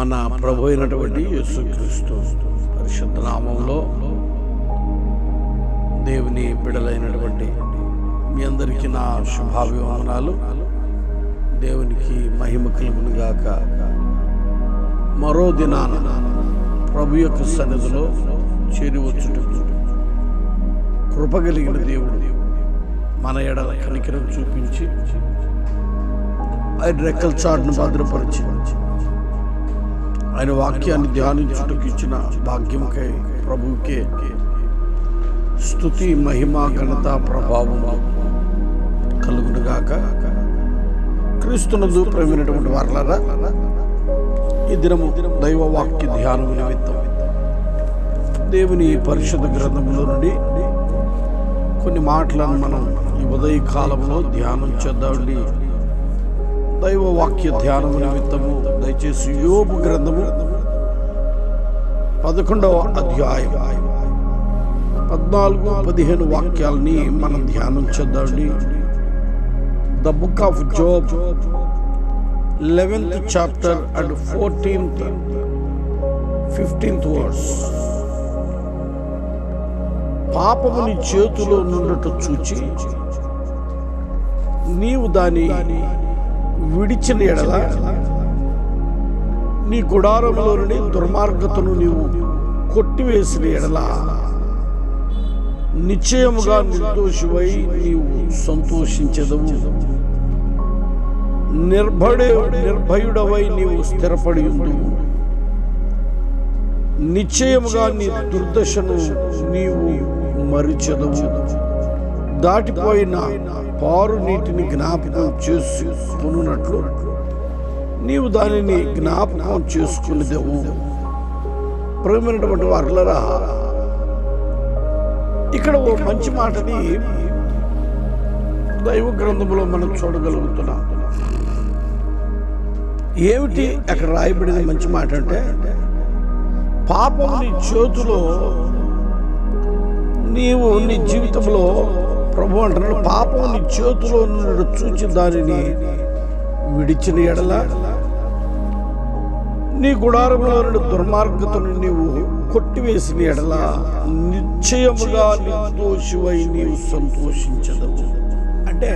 మన ప్రభు అయినటువంటి యేసుక్రీస్తు పరిశుద్ధ నామంలో దేవుని బిడలైనటువంటి మీ అందరికీ నా శుభాభివందనాలు. దేవునికి మహిమ కలుగునుగాక మరో దినాన ప్రభు యొక్క సన్నిధిలో చేరి కృపగలిగిన కృప కలిగిన దేవుడు మన ఎడల కనికరం చూపించి ఆయన రెక్కల చాటును భద్రపరిచి ఆయన వాక్యాన్ని ధ్యానించుటకు ఇచ్చిన భాగ్యంకై ప్రభుకే స్థుతి మహిమ ఘనత ప్రభావం కలుగునుగాక. క్రీస్తునందు ప్రేమైనటువంటి వారలారా ఈ దినము దైవ వాక్య ధ్యానం నిమిత్తం దేవుని పరిశుద్ధ గ్రంథంలో నుండి కొన్ని మాటలను మనం ఈ ఉదయ కాలంలో ధ్యానం చేద్దామండి. దైవ వాక్య ధ్యానము నిమిత్తము దయచేసి యోపు గ్రంథము పదకొండవ అధ్యాయం పద్నాలుగు పదిహేను వాక్యాలని మనం ధ్యానం చేద్దామండి the book of Job eleventh chapter and fourteenth fifteenth words పాపముని చేతిలో నుండట చూచి నీవు దాని విడిచిన ఎడల నీ గుడారంలో నుండి దుర్మార్గతను నీవు కొట్టివేసిన ఎడల నిశ్చయముగా నిర్దోషివై నీవు సంతోషించదవు. నిర్భడే నిర్భయుడవై నీవు స్థిరపడి ఉండువు నిశ్చయముగా నీ దుర్దశను నీవు మరిచెదవు. దాటిపోయిన పారు నీటిని జ్ఞాపకం చేసుకున్నట్లు నీవు దానిని జ్ఞాపకం చేసుకునేదేవు ప్రేమైనటువంటి వారులరా ఇక్కడ ఓ మంచి మాటని దైవ గ్రంథంలో మనం చూడగలుగుతున్నాం. ఏమిటి అక్కడ రాయబడిన మంచి మాట అంటే పాపం నీ చేతిలో నీవు నీ జీవితంలో ప్రభు అంటున్నాడు పాపం నీ చేతిలో ఉన్నట్టు చూచి దానిని విడిచిన ఎడల నీ గుడారంలో నుండి దుర్మార్గతను నీవు కొట్టివేసిన ఎడల నిశ్చయముగా నిర్దోషివై నీవు సంతోషించదవు. అంటే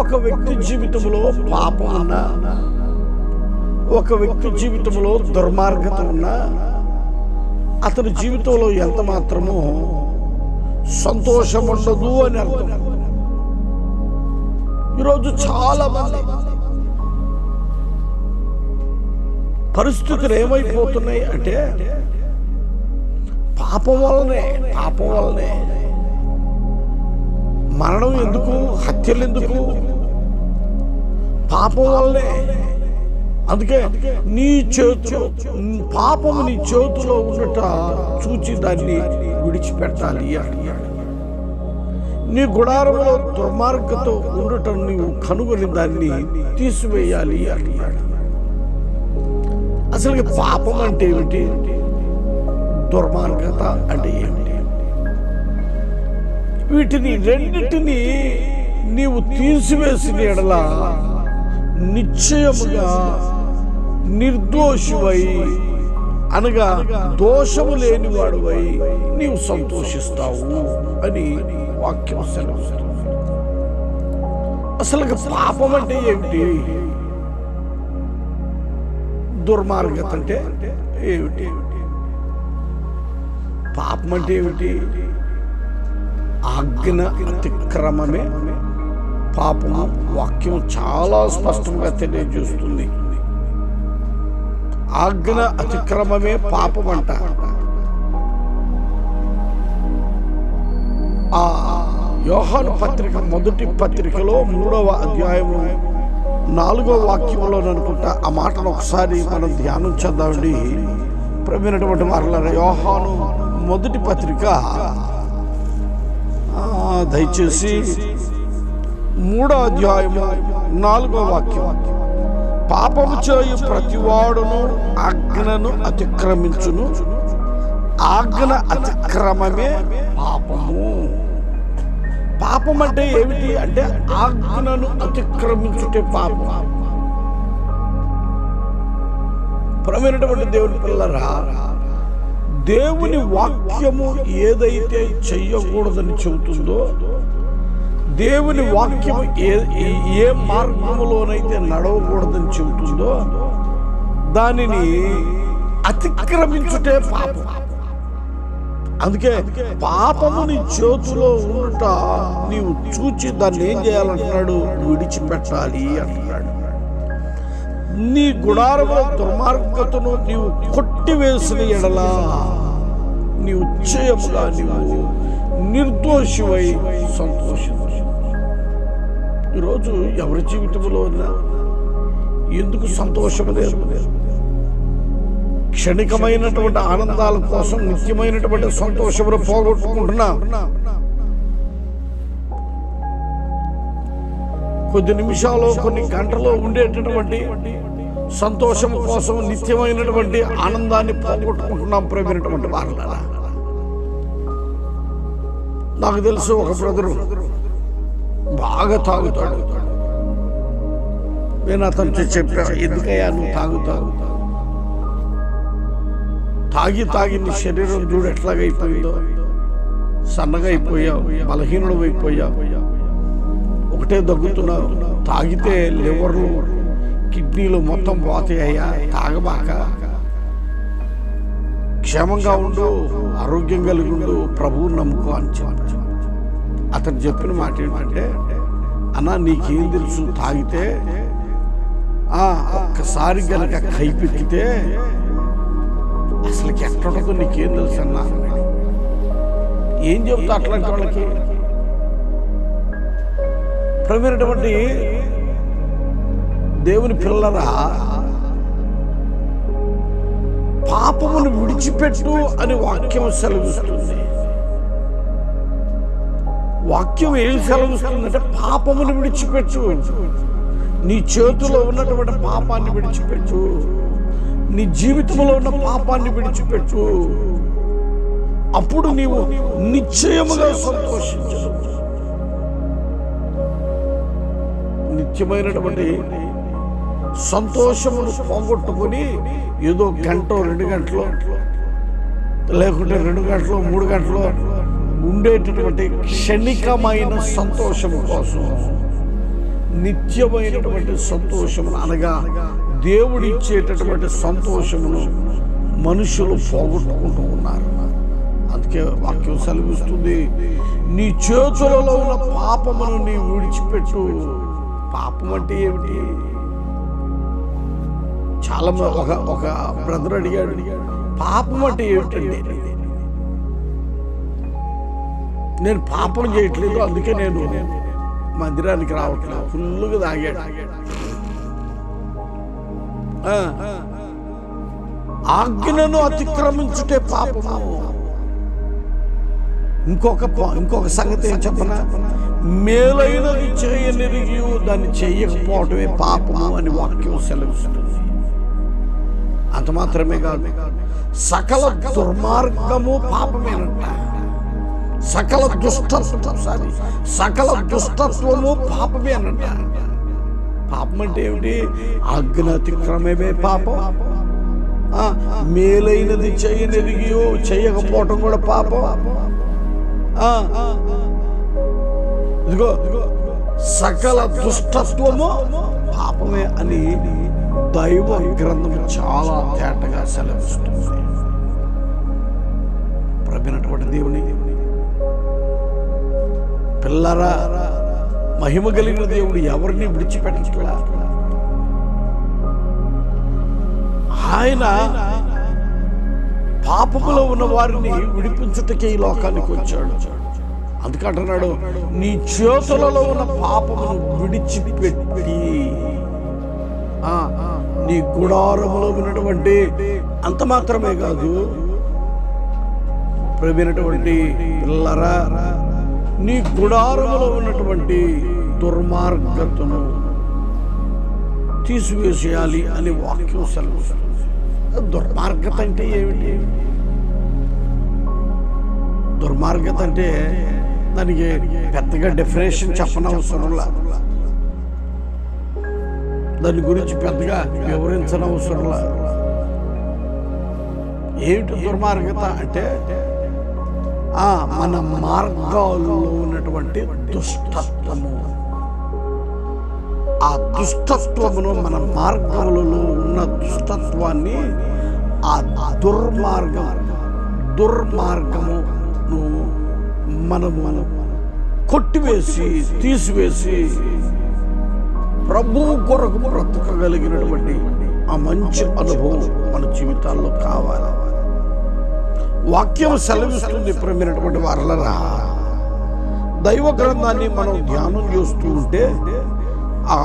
ఒక వ్యక్తి జీవితంలో పాపం ఉన్నా ఒక వ్యక్తి జీవితంలో దుర్మార్గత ఉన్నా అతని జీవితంలో ఎంత మాత్రమో సంతోషం ఉండదు అని అర్థం. ఈరోజు చాలా మంది పరిస్థితులు ఏమైపోతున్నాయి అంటే పాపం వల్లనే పాపం వల్లనే. మరణం ఎందుకు హత్యలు ఎందుకు? పాపం వల్లనే. అందుకే నీ చేతిలో పాపము నీ చేతిలో ఉన్నట చూచి దాన్ని విడిచిపెట్టాలి అని. నీ గుడారంలో దుర్మార్గతో ఉండటం నీవు కనుగొని దాన్ని తీసివేయాలి అంటున్నాడు. అసలు పాపం అంటే ఏమిటి? దుర్మార్గత అంటే ఏమిటి? వీటిని రెండింటిని నీవు తీసివేసిన ఎడల నిశ్చయముగా నిర్దోషివై అనగా దోషము లేనివాడువై నీవు సంతోషిస్తావు అని వాక్యం సెలవు అసలు పాపం అంటే ఏమిటి? దుర్మార్గత అంటే ఏమిటి? పాపం అంటే ఏమిటి? ఆజ్ఞ అతిక్రమమే. పాపం వాక్యం చాలా స్పష్టంగా తెలియజేస్తుంది. ఆజ్ఞ అతిక్రమమే పాపం అంట ఆ యోహాను పత్రిక మొదటి పత్రికలో మూడవ అధ్యాయము నాలుగో వాక్యంలో అనుకుంటా ఆ మాటను ఒకసారి మనం ధ్యానం చేద్దామండి. ప్రమైనటువంటి వారుల యోహాను మొదటి పత్రిక. దయచేసి మూడో అధ్యాయము నాలుగో వాక్యం. పాపము చేయు ప్రతివాడును ఆజ్ఞను అతిక్రమించును. ఆజ్ఞ అతిక్రమమే పాపము. పాపం అంటే ఏమిటి అంటే ఆజ్ఞను అతిక్రమించుటే పాపం. ప్రమైనటువంటి దేవుని పిల్లరా దేవుని వాక్యము ఏదైతే చెయ్యకూడదని చెబుతుందో దేవుని వాక్యం ఏ ఏ- మార్గంలోనైతే నడవకూడదని చెబుతుందో దానిని అతిక్రమించుటే పాపం. అందుకే పాపము నీ చేతిలో ఉండుట నీవు చూచి దాన్ని ఏం చేయాలంటున్నాడు? విడిచిపెట్టాలి అంటున్నాడు. నీ గుడారముల దుర్మార్గతను నీవు కొట్టివేసిన ఎడలా నీవు చేయముగా నీవు నిర్దోషివై సంతోషించు. ఈరోజు ఎవరి జీవితంలో ఉన్నా ఎందుకు సంతోషం లేదు? క్షణికమైనటువంటి ఆనందాల కోసం నిత్యమైనటువంటి సంతోషమును పోగొట్టుకుంటున్నా. కొద్ది నిమిషాలు కొన్ని గంటలో ఉండేటటువంటి సంతోషం కోసం నిత్యమైనటువంటి ఆనందాన్ని పోగొట్టుకుంటున్నాం ప్రేమైనటువంటి వారులారా. నాకు తెలుసు ఒక బ్రదరు. బాగా తాగుతాడు. నేను అతను చెప్పా ఎందుకయ్యా నువ్వు తాగుతావు? తాగి తాగి నీ శరీరం చూడు ఎట్లాగైపోయిందో. సన్నగా అయిపోయావు బలహీనుడు అయిపోయావు. ఒకటే దగ్గుతున్నావు. తాగితే లివర్లు కిడ్నీలు మొత్తం పోతాయ్యా తాగబాక. క్షేమంగా ఉండు ఆరోగ్యం కలిగి ఉండు ప్రభువు నమ్ముకో అని చెప్పాడు. అతను చెప్పిన మాట ఏంటంటే అన్నా నీకేం తెలుసు? తాగితే ఒక్కసారి గనక కైపెక్కితే అసలుకి ఎక్కడదో నీకేం తెలుసు అన్నా? ఏం చెబుతా అట్లాంటి వాళ్ళకి? ప్రవీణటువంటి దేవుని పిల్లరా పాపమును విడిచిపెట్టు అని వాక్యం సెలవిస్తుంది. వాక్యం ఏం సెలవిస్తుందంటే పాపమును విడిచిపెట్టు. నీ చేతిలో ఉన్నటువంటి పాపాన్ని విడిచిపెట్టు. నీ జీవితంలో ఉన్న పాపాన్ని విడిచిపెట్టు. అప్పుడు నీవు నిశ్చయముగా సంతోషించు నిత్యమైనటువంటి సంతోషమును పోగొట్టుకొని ఏదో గంట రెండు గంటలు లేకుంటే రెండు గంటలు మూడు గంటలు ఉండేటటువంటి క్షణికమైన సంతోషము కోసం నిత్యమైనటువంటి సంతోషమును అనగా దేవుడు ఇచ్చేటటువంటి సంతోషమును మనుషులు పోగొట్టుకుంటూ ఉన్నారు. అందుకే వాక్యం సెలవిస్తుంది నీ చేతులలో ఉన్న పాపమును నీ విడిచిపెట్టు. పాపం అంటే ఏమిటి? చాలా ఒక ఒక బ్రదర్ అడిగాడు పాపం అంటే ఏమిటండి? నేను పాపం చేయట్లేదు అందుకే నేను మందిరానికి రావట్లేదు. ఫుల్గా తాగాడు. ఆజ్ఞను అతిక్రమించుటే పాపము. ఇంకొక ఇంకొక సంగతి ఏం చెప్పనా? మేలైనది చేయనిరిగి దాన్ని చేయకపోవటమే పాపము అని వాక్యం సెలవిస్తుంది. అంత మాత్రమే కాదు సకల దుర్మార్గము పాపమేనంట సకల దుష్టత్వం సారీ సకల దుష్టత్వము పాపమేనంట పాపం అంటే ఏమిటి అగ్నతిక్రమమే పాపం మేలైనది చేయనెదిగియో చేయకపోవటం కూడా పాపం ఇదిగో సకల దుష్టత్వము పాపమే అని దైవ గ్రంథం చాలా తేటగా సెలవిస్తుంది. ప్రభినటువంటి దేవుని పిల్లరా మహిమ కలిగిన దేవుడు ఎవరిని విడిచిపెట్టట్లా? ఆయన పాపములో ఉన్న వారిని విడిపించుటకే ఈ లోకానికి వచ్చాడు. అందుకంటున్నాడు నీ చేతులలో ఉన్న పాపమును విడిచిపెట్టి నీ గుడారములో ఉన్నటువంటి అంత మాత్రమే కాదు ప్రవీణటువంటి పిల్లరా నీ గుడారములో ఉన్నటువంటి దుర్మార్గతను తీసివేసేయాలి అని వాక్యం సెలవు దుర్మార్గత అంటే ఏమిటి? దుర్మార్గత అంటే దానికి పెద్దగా డెఫినేషన్ చెప్పనవసరంలా దాని గురించి పెద్దగా వివరించనవసరంలా ఏమిటి దుర్మార్గత అంటే ఆ మన మార్గాల్లో ఉన్నటువంటి దుష్టత్వము. ఆ దుష్టత్వమును మన మార్గములలో ఉన్న దుష్టత్వాన్ని ఆ దుర్మార్గం దుర్మార్గము మనము కొట్టివేసి తీసివేసి ప్రభు కొరకు బ్రతకగలిగినటువంటి ఆ మంచి అనుభవం మన జీవితాల్లో కావాలి. వాక్యం సెలవిస్తుంది ప్రేమైనటువంటి వారలరా. దైవ గ్రంథాన్ని మనం ధ్యానం చేస్తూ ఉంటే ఆ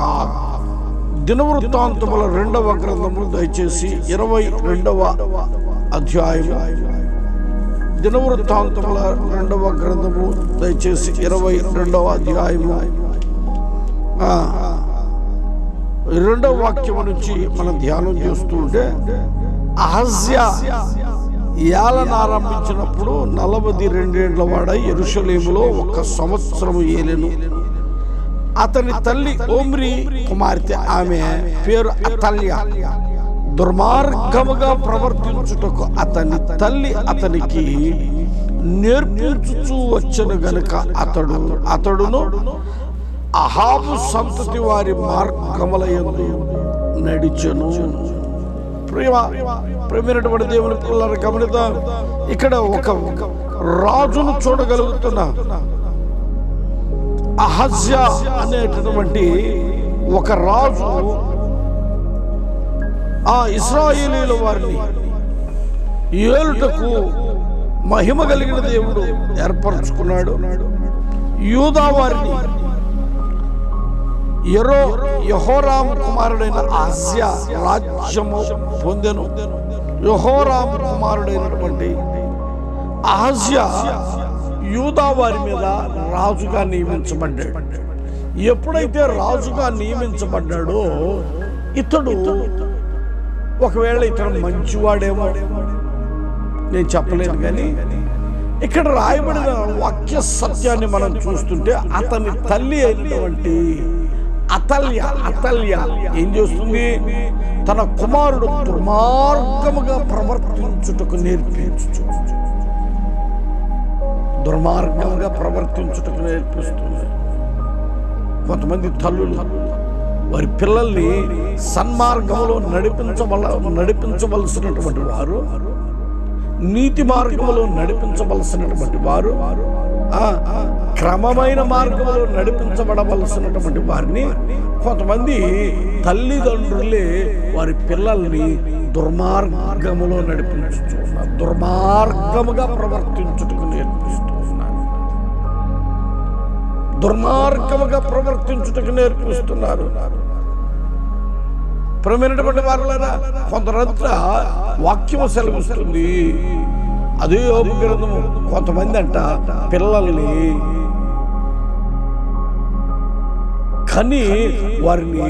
దినవృత్తాంతముల రెండవ గ్రంథము దయచేసి ఇరవై రెండవ అధ్యాయం దినవృత్తాంతముల రెండవ గ్రంథము దయచేసి ఇరవై రెండవ అధ్యాయము. రెండవ వాక్యం నుంచి మనం ధ్యానం చేస్తూ ఉంటే అహస్య ఏలన ఆరంభించినప్పుడు నలభై రెండేళ్ళ వాడ ఎరుషలేములో ఒక సంవత్సరం ఏలెను. అతని తల్లి ఓమ్రి కుమార్తె ఆమె పేరు అతల్య. దుర్మార్గముగా ప్రవర్తించుటకు అతని తల్లి అతనికి నేర్పించుచూ వచ్చను గనుక అతడు అతడును అహాబు సంతతి వారి మార్గములయందు నడిచను నడిచెను. ప్రేమ ప్రేమైనటువంటి దేవుని పిల్లలను గమనిద్దాం. ఇక్కడ ఒక రాజును చూడగలుగుతున్నా అహజ్య అనేటటువంటి ఒక రాజు ఆ ఇస్రాయేలీల వారిని ఏలుటకు మహిమ కలిగిన దేవుడు ఏర్పరచుకున్నాడు. యూదా వారిని ఎరో యహోరాం కుమారుడైన ఆస్య రాజ్యము పొందెను యహోరాం కుమారుడైనటువంటి ఆస్య యూదా వారి మీద రాజుగా నియమించబడ్డాడు ఎప్పుడైతే రాజుగా నియమించబడ్డాడో ఇతడు ఒకవేళ ఇతడు మంచివాడేమో నేను చెప్పలేను కానీ ఇక్కడ రాయబడిన వాక్య సత్యాన్ని మనం చూస్తుంటే అతని తల్లి అయినటువంటి అతల్య అతల్య. ఏం చేస్తుంది? తన కుమారుడు దుర్మార్గముగా ప్రవర్తించుటకు నేర్పించు. దుర్మార్గంగా ప్రవర్తించుటకు నేర్పిస్తుంది. కొంతమంది తల్లులు వారి పిల్లల్ని సన్మార్గంలో నడిపించవల నడిపించవలసినటువంటి వారు నీతి మార్గంలో నడిపించవలసినటువంటి వారు వారు క్రమమైన మార్గంలో నడిపించబడవలసినటువంటి వారిని కొంతమంది తల్లిదండ్రులే వారి పిల్లల్ని దుర్మార్గములో నడిపించుతున్నారు దుర్మార్గముగా ప్రవర్తించుటకు నేర్పిస్తున్నారు దుర్మార్గముగా ప్రవర్తించుటకు నేర్పిస్తున్నారు. ప్రమైనటువంటి వారులారా కొందరంతా వాక్యము సెలవిస్తుంది. అదే యోపు గ్రంథము కొంతమంది అంట పిల్లల్ని కని వారిని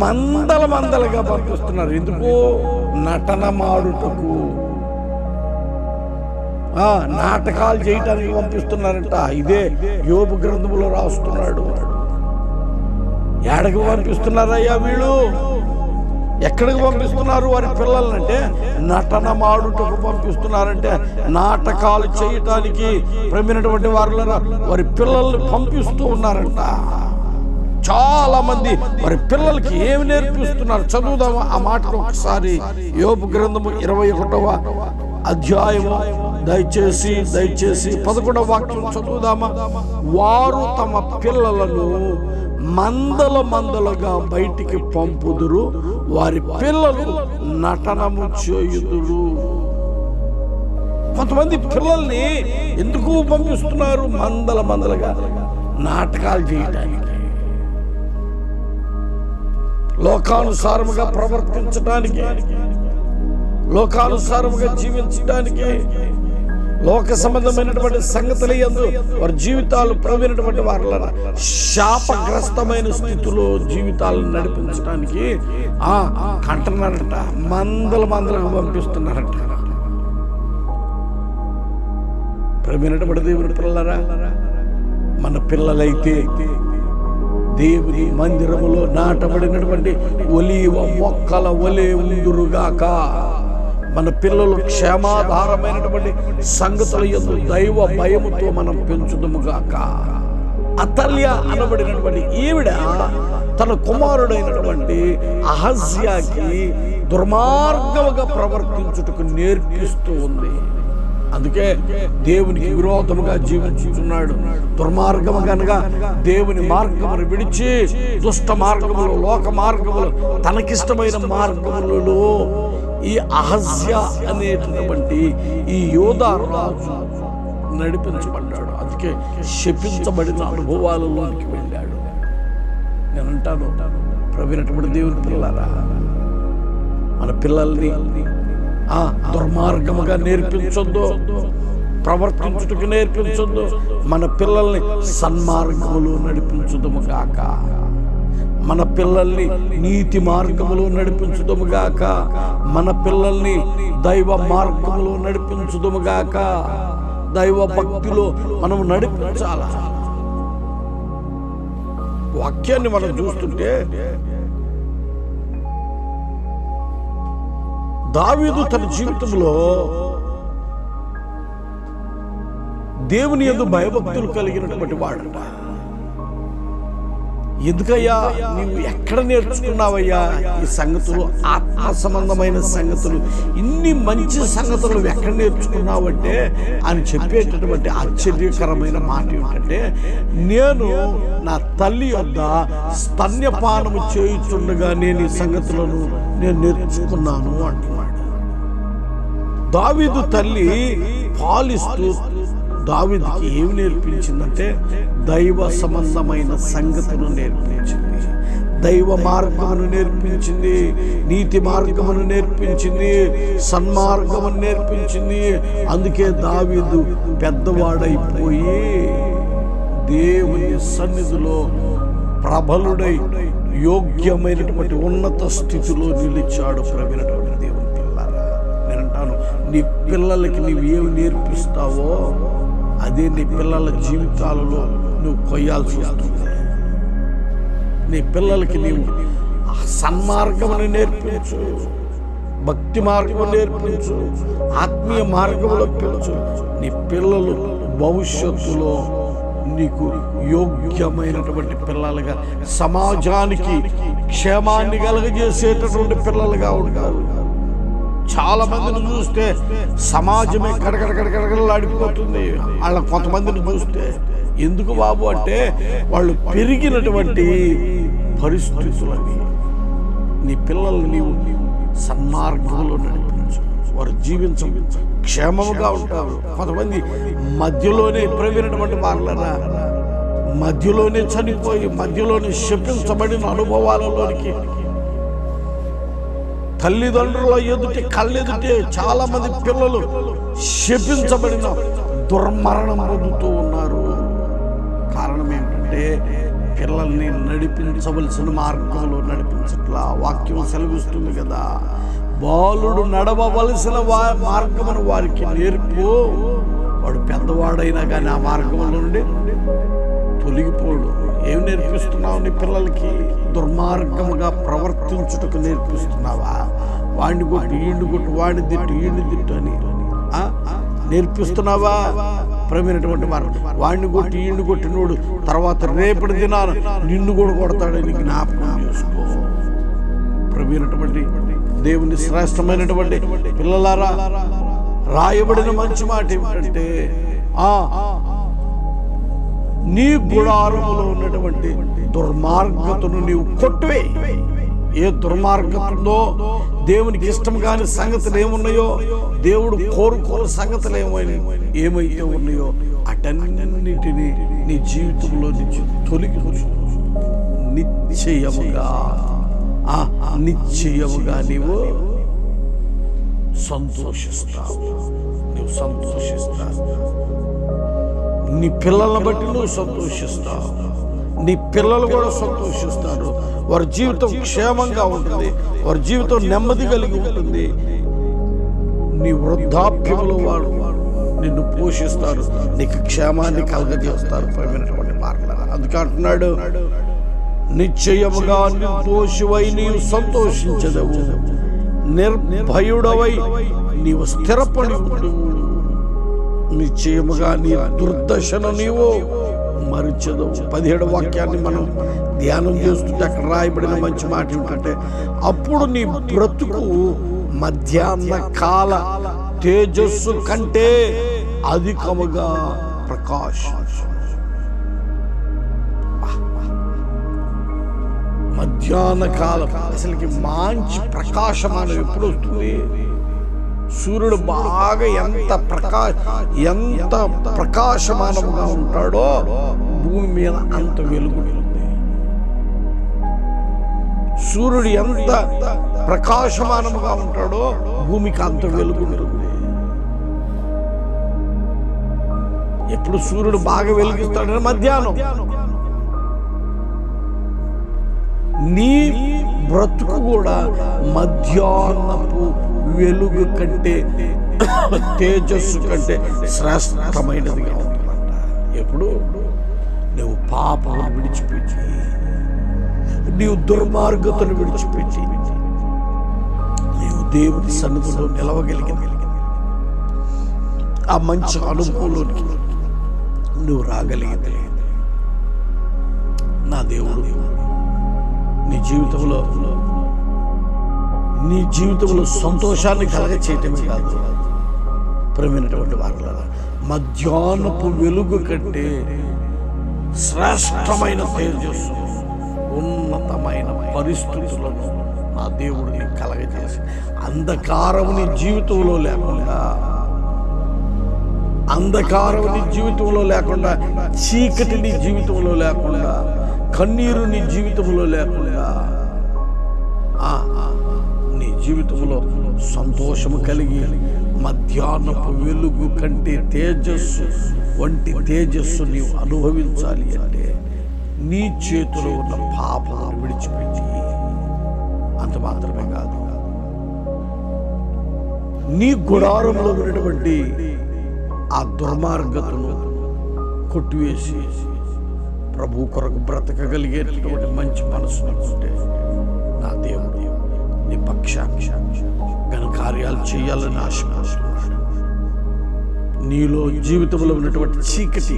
మందల మందలుగా పంపిస్తున్నారు. ఎందుకు నటన మాడుటకు. నాటకాలు చేయటానికి పంపిస్తున్నారంట. ఇదే యోపు గ్రంథములో రాస్తున్నాడు. ఎడకు పంపిస్తున్నారయ్యా వీళ్ళు? ఎక్కడికి పంపిస్తున్నారు వారి పిల్లలంటే నటన మాడుటకు పంపిస్తున్నారంటే. నాటకాలు చేయటానికి ప్రమినటువంటి వారు వారి పిల్లల్ని పంపిస్తూ ఉన్నారంట. చాలా మంది మరి పిల్లలకి ఏమి నేర్పిస్తున్నారు? చదువుదామా? ఆ మాటను ఒకసారి యోపు గ్రంథము ఇరవై ఒకటవ అధ్యాయము దయచేసి దయచేసి పదకొండవ వాక్యం చదువుదామా? వారు తమ పిల్లలను మందల మందలుగా బయటికి పంపుదురు. వారి పిల్లలు నటనము చేయుదురు. కొంతమంది పిల్లల్ని ఎందుకు పంపిస్తున్నారు? మందల మందలుగా నాటకాలు చేయడానికి లోకానుసారముగా ప్రవర్తించడానికి లోకానుసారముగా జీవించడానికి లోక సంబంధమైనటువంటి సంగతులు ఎందు వారి జీవితాలు ప్రవీణటువంటి వారులరా శాపగ్రస్తమైన స్థితిలో జీవితాలను నడిపించడానికి ఆ కంటున్నారట మందల మందలకు పంపిస్తున్నారంట. ప్రవీణటువంటి దేవుని పిల్లరా మన పిల్లలైతే దేవుని మందిరములో నాటబడినటువంటి ఒలీవ మొక్కల ఒలే ఉందురుగాక. మన పిల్లలు క్షేమాధారమైనటువంటి సంగతుల యందు దైవ భయముతో మనం పెంచుదముగాక అతల్య అనబడినటువంటి ఈవిడ తన కుమారుడైనటువంటి అహజ్యాకి దుర్మార్గముగా ప్రవర్తించుటకు నేర్పిస్తూ ఉంది. అందుకే దేవునికి విరోధముగా జీవించుతున్నాడు దుర్మార్గము కనుక దేవుని మార్గమును విడిచి దుష్ట మార్గములు లోక మార్గములు తనకిష్టమైన మార్గములలో ఈ అహస్య అనేటటువంటి ఈ యోధా రాజు నడిపించబడ్డాడు. అందుకే శపించబడిన అనుభవాలలోనికి వెళ్ళాడు. నేను అంటాను ప్రవీణటువంటి దేవుని పిల్లరా మన పిల్లల్ని ఆ దుర్మార్గముగా నేర్పించొద్దు ప్రవర్తించుటకు నేర్పించొద్దు మన పిల్లల్ని సన్మార్గములు నడిపించుదము కాక మన పిల్లల్ని నీతి మార్గంలో నడిపించుదము గాక. మన పిల్లల్ని దైవ మార్గంలో నడిపించుదము గాక. దైవ భక్తిలో మనం నడిపించాల? వాక్యాన్ని మనం చూస్తుంటే దావీదు తన జీవితంలో దేవుని ఎందు భయభక్తులు కలిగినటువంటి వాడట. ఎందుకయ్యా? నీవు ఎక్కడ నేర్చుకున్నావయ్యా? ఈ సంగతులు ఆత్మ సంబంధమైన సంగతులు. ఇన్ని మంచి సంగతులు ఎక్కడ నేర్చుకున్నావంటే అని చెప్పేటటువంటి ఆశ్చర్యకరమైన మాట ఏమిటంటే నేను నా తల్లి యొద్ద స్తన్యపానము చేయుచుండగా నేను ఈ సంగతులను నేను నేర్చుకున్నాను అంటున్నాడు. దావీదు తల్లి పాలిస్తూ దావిదికి ఏమి నేర్పించిందంటే దైవ సంబంధమైన సంగతులు నేర్పించింది. దైవ మార్గమును నేర్పించింది నీతి మార్గమును నేర్పించింది సన్మార్గమును నేర్పించింది. అందుకే దావీదు పెద్దవాడైపోయి దేవుని సన్నిధిలో ప్రబలుడై యోగ్యమైనటువంటి ఉన్నత స్థితిలో నిలిచాడు ప్రవీణటువంటి దేవుని పిల్లారా. నేను అంటాను నీ పిల్లలకి నీవు ఏమి నేర్పిస్తావో అదే నీ పిల్లల జీవితాలలో నువ్వు కొయ్యాల్సి వస్తుంది. నీ పిల్లలకి నీవు ఆ సన్మార్గమును నేర్పించు. భక్తి మార్గం నేర్పించు. ఆత్మీయ మార్గంలో పెంచు. నీ పిల్లలు భవిష్యత్తులో నీకు యోగ్యమైనటువంటి పిల్లలుగా సమాజానికి క్షేమాన్ని కలగజేసేటటువంటి పిల్లలుగా ఉంటారు చాలా మందిని చూస్తే సమాజమే కడకడ వాళ్ళ కొంతమందిని చూస్తే ఎందుకు బాబు అంటే వాళ్ళు పెరిగినటువంటి పరిస్థితులు అవి నీ పిల్లల్ని నీవు సన్మార్గంలో నడిపించు. వారు జీవించం క్షేమంగా ఉంటారు. కొంతమంది మధ్యలోనే ప్రవీణటువంటి వాళ్ళరా మధ్యలోనే చనిపోయి మధ్యలోనే శపించబడిన అనుభవాలలోనికి తల్లిదండ్రుల ఎదుటి కళ్ళెదుటే చాలా మంది పిల్లలు శపించబడిన దుర్మరణం పొందుతూ ఉన్నారు. కారణం ఏంటంటే పిల్లల్ని నడిపించవలసిన మార్గంలో నడిపించట్లా వాక్యం సెలవిస్తుంది కదా. బాలుడు నడవవలసిన వా మార్గమును వారికి నేర్పు. వాడు పెద్దవాడైనా కానీ ఆ మార్గంలో నుండి తొలగిపోడు. ఏం నేర్పిస్తున్నావు నీ పిల్లలకి? దుర్మార్గముగా ప్రవర్తించుటకు నేర్పిస్తున్నావా? వాడిని కొట్టు ఈండు కొట్టు వాడిని తిట్టు ఈండు తిట్టు అని. నేర్పిస్తున్నావా? ప్రమైనటువంటి వారు వాడిని కొట్టి ఈండు కొట్టినోడు తర్వాత రేపటి దినాన నిన్ను కూడా కొడతాడని జ్ఞాపకం చేసుకో. ప్రమైనటువంటి దేవుని శ్రేష్టమైనటువంటి పిల్లలారా రాయబడిన మంచి మాట ఏమిటంటే ఆ నీ గుడారంలో ఉన్నటువంటి దుర్మార్గతను నీవు కొట్టువే. ఏ దుర్మార్గతుందో దేవునికి ఇష్టం కాని సంగతులు ఏమున్నాయో దేవుడు కోరుకోని సంగతులు ఏమైనా ఏమైతే ఉన్నాయో అటన్నిటిని నీ జీవితంలో నుంచి తొలగి నిశ్చయముగా ఆ నిశ్చయముగా నీవు సంతోషిస్తావు. నువ్వు సంతోషిస్తావు. నీ పిల్లలను బట్టి నువ్వు సంతోషిస్తావు. నీ పిల్లలు కూడా సంతోషిస్తారు. వారి జీవితం క్షేమంగా ఉంటుంది. వారి జీవితం నెమ్మది కలిగి ఉంటుంది. నీ వృద్ధాప్యంలో వాడు నిన్ను పోషిస్తారు. నీకు క్షేమాన్ని కలగజేస్తారు. ప్రవీణటువంటి మాటలు అందుకే అంటున్నాడు నిశ్చయముగా నిర్దోషివై నీవు సంతోషించదవు. నిర్భయుడవై నీవు స్థిరపడి ఉండు. నిశ్చయముగా నీ దుర్దశను నీవు మరిచదు పదిహేడు వాక్యాన్ని మనం ధ్యానం చేస్తుంటే అక్కడ రాయబడిన మంచి మాట ఏంటంటే అప్పుడు నీ బ్రతుకు మధ్యాహ్న కాల తేజస్సు కంటే అధికముగా ప్రకాశం మధ్యాహ్న కాలం అసలుకి మంచి ప్రకాశమానం ఎప్పుడు వస్తుంది? సూర్యుడు బాగా ఎంత ప్రకా ఎంత ప్రకాశమానముగా ఉంటాడో భూమి మీద అంత వెలుగు ఉంటుంది. సూర్యుడు ఎంత ప్రకాశమానముగా ఉంటాడో భూమికి అంత వెలుగు ఉంటుంది. ఎప్పుడు సూర్యుడు బాగా వెలిగిస్తాడని మధ్యాహ్నం. నీ బ్రతుకు కూడా మధ్యాహ్నపు వెలుగు కంటే తేజస్సు కంటే శ్రేష్టమైనదిగా ఉంటుందంట ఎప్పుడు? నువ్వు పాపను విడిచిపెట్టి నీవు దుర్మార్గతను విడిచిపెట్టి నీవు దేవుని సన్నిధిలో నిలవగలిగిన ఆ మంచి అనుభవంలోనికి నువ్వు రాగలిగింది నా దేవుడు నీ జీవితంలో నీ జీవితంలో సంతోషాన్ని కలగ చేయటమే కాదు. ప్రేమైనటువంటి వారిలో మధ్యాహ్నపు వెలుగు కంటే శ్రేష్టమైన తేజస్సు ఉన్నతమైన పరిస్థితులను నా దేవుడిని కలగజేసి అంధకారము నీ జీవితంలో లేకుండా అంధకారం నీ జీవితంలో లేకుండా చీకటి నీ జీవితంలో లేకుండా కన్నీరు నీ జీవితంలో లేకుండా జీవితంలో సంతోషము కలిగి మధ్యాహ్నపు వెలుగు కంటే తేజస్సు వంటి తేజస్సు నీవు అనుభవించాలి అంటే నీ చేతిలో ఉన్న పాపాలను విడిచిపెట్టి అంత మాత్రమే కాదు. నీ గుడారంలో ఉన్నటువంటి ఆ దుర్మార్గతను కొట్టివేసి ప్రభు కొరకు బ్రతకగలిగేటటువంటి మంచి మనసు నీకుంటే చేయాలని ఆశ నీలో జీవితంలో ఉన్నటువంటి చీకటి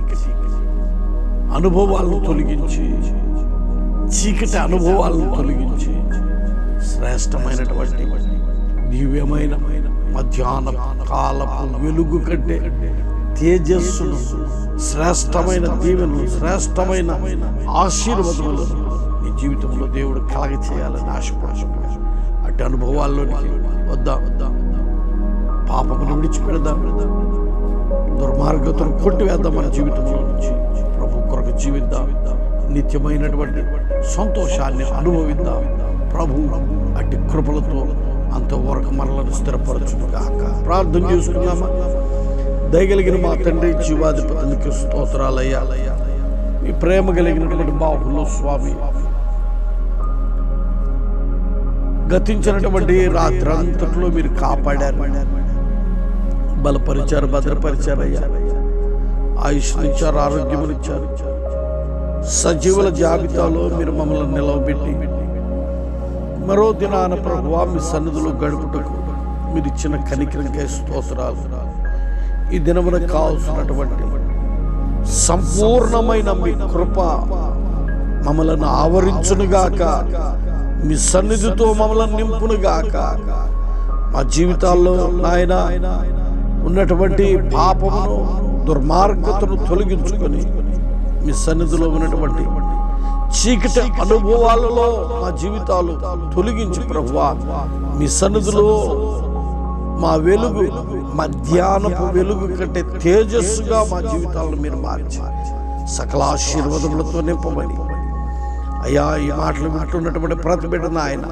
అనుభవాలను తొలగించి చీకటి అనుభవాలను తొలగించి శ్రేష్టమైనటువంటి దివ్యమైన మధ్యాహ్న కాలపు వెలుగు కంటే తేజస్సును శ్రేష్టమైన దీవెను శ్రేష్టమైన ఆశీర్వదములు నీ జీవితంలో దేవుడు కలగ చేయాలని ఆశపడుతున్నాడు అటు అనుభవాల్లోనికి వద్దా వద్దా. పాపమును విడిచిపెడదాం. దుర్మార్గతను కొట్టివేద్దాం మన జీవితంలో నుంచి. ప్రభు కొరకు జీవిద్దాం. నిత్యమైనటువంటి సంతోషాన్ని అనుభవిద్దాం. ప్రభు అట్టి కృపలతో అంతవరకు మనలను స్థిరపరచును గాక ప్రార్థన చేసుకున్నామా దయగలిగిన మా తండ్రి జీవాధిపతికి స్తోత్రాలయ్యాలయ్యా మీ ప్రేమ కలిగినటువంటి బాహులో స్వామి గతించినటువంటి రాత్రంతట్లో మీరు కాపాడారు. బలపరిచారు భద్రపరిచారు అయ్యా. ఆయుష్ ఇచ్చారు ఆరోగ్యం ఇచ్చారు. సజీవుల జాబితాలో మీరు మమ్మల్ని నిలవబెట్టి మరో దినాన ప్రభువా మీ సన్నిధిలో గడుపుటకు మీరు ఇచ్చిన కనికరంగా స్తోత్రాలు. ఈ దినమున కావాల్సినటువంటి సంపూర్ణమైన మీ కృప మమ్మలను ఆవరించునుగాక మీ సన్నిధితో మమ్మల్ని నింపునుగాక మా జీవితాల్లో నాయన ఉన్నటువంటి పాపమును దుర్మార్గతను తొలగించుకొని మీ సన్నిధిలో ఉన్నటువంటి చీకటి అనుభవాలలో మా జీవితాలు తొలగించి ప్రభువా. మీ సన్నిధిలో మా వెలుగు మధ్యాహ్నపు వెలుగు కంటే తేజస్సుగా మా జీవితాలను మీరు మార్చారు సకల ఆశీర్వాదములతో నింపమని అయ్యా ఈ మాటలు వింటున్నటువంటి ప్రతి బిడ్డను ఆయన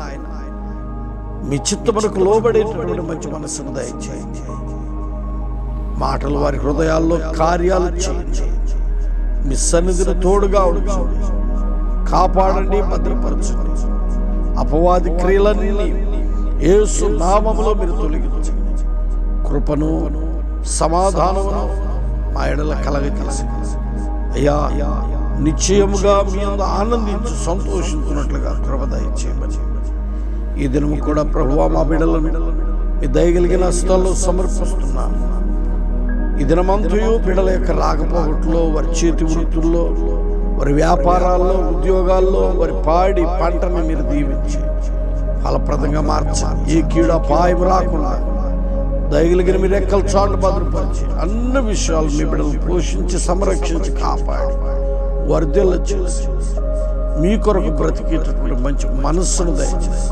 మీ చిత్తమునకు లోబడేటటువంటి మంచి మనసును దయచేయండి మాటలు వారి హృదయాల్లో కార్యాలు చేయండి మీ సన్నిధిని తోడుగా ఉంచండి కాపాడండి భద్రపరచండి అపవాది క్రియలన్నీ ఏసు నామములో మీరు తొలగించండి కృపను సమాధానమును మా ఎడల కలగజేసి. అయ్యా నిశ్చయముగా మీ ఆనందించి సంతోషించున్నట్లుగా కృపదయ చేయమని ఈ దినము కూడా ప్రభువా మా బిడలను మీ దయగలిగిన స్థలంలో సమర్పిస్తున్నాను ఈ దినమంతయు బిడల యొక్క రాకపోవట్లో వారి చేతి వృత్తుల్లో వారి వ్యాపారాల్లో ఉద్యోగాల్లో వారి పాడి పంటని మీరు దీవించి ఫలప్రదంగా మార్చాలి ఏ కీడ పాయం రాకుండా దయగలిగిన మీరు ఎక్కల చాటు భద్రపరిచి అన్ని విషయాలు మీ బిడ్డలు పోషించి సంరక్షించి కాపాడి వర్ధల చేసి మీ కొరకు బ్రతికేటటువంటి మంచి మనస్సును దయచేసి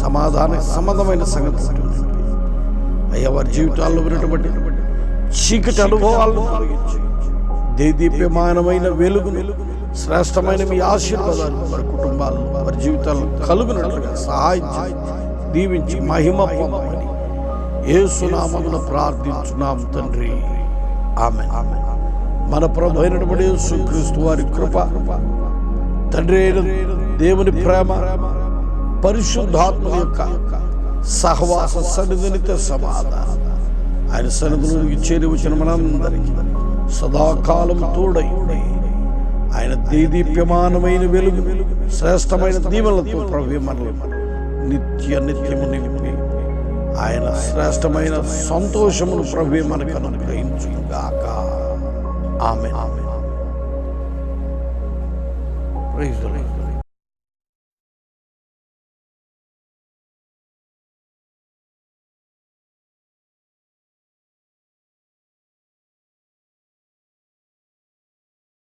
సమాధాన సంబంధమైన సంగతి అయ్యా వారి జీవితాల్లో ఉన్నటువంటి చీకటి అనుభవాలను తొలగించి దేదీప్యమానమైన వెలుగును శ్రేష్టమైన మీ ఆశీర్వాదాలు వారి కుటుంబాలు వారి జీవితాల్లో కలుగునట్లుగా సహాయం దీవించి మహిమ పొందమని ఏ సునామమున ప్రార్థించున్నాం తండ్రి. ఆమె ఆమె మన ప్రభు అయినటువంటి యేసుక్రీస్తు వారి కృప తండ్రి అయిన దేవుని ప్రేమ పరిశుద్ధాత్మ యొక్క సహవాస సన్నిధినిత సమాధానం. ఆయన సన్నిధిలోకి చేరి వచ్చిన మనందరికీ సదాకాలం తోడై ఆయన దేదీప్యమానమైన వెలుగు శ్రేష్టమైన దీవెనలతో ప్రభు మనల్ని నిత్య నిత్యము నిలిపి ఆయన శ్రేష్టమైన సంతోషమును ప్రభు మనకు అనుగ్రహించుగాక ఆమె ఆమె ప్రైజ్